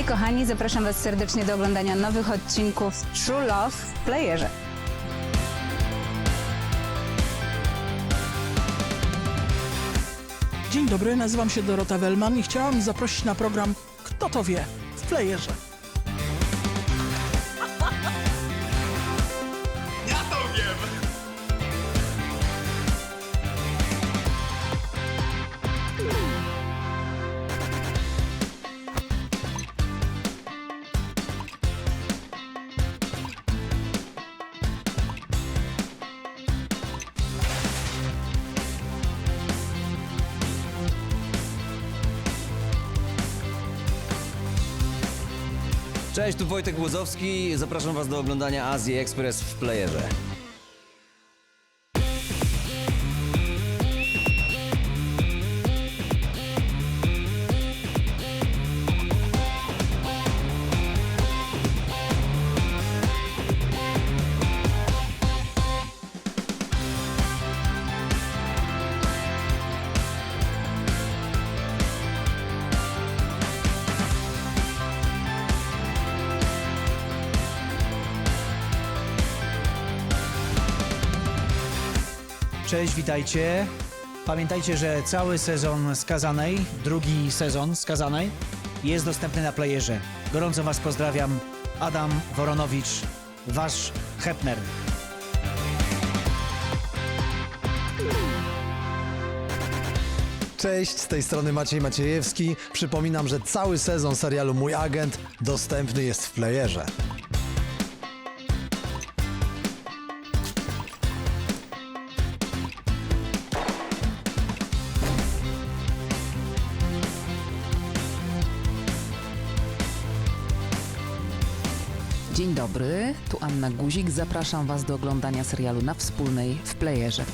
Hej kochani, zapraszam Was serdecznie do oglądania nowych odcinków True Love w Playerze. Dzień dobry, nazywam się Dorota Wellman i chciałam zaprosić na program Kto to wie w playerze. Cześć, tu Wojtek Łozowski. Zapraszam Was do oglądania Azji Express w playerze. Cześć, witajcie. Pamiętajcie, że cały sezon Skazanej, drugi sezon Skazanej jest dostępny na playerze. Gorąco Was pozdrawiam. Adam Woronowicz, Wasz Hepner. Cześć, z tej strony Maciej Maciejewski. Przypominam, że cały sezon serialu Mój Agent dostępny jest w playerze. Dzień dobry, tu Anna Guzik. Zapraszam Was do oglądania serialu na wspólnej w playerze.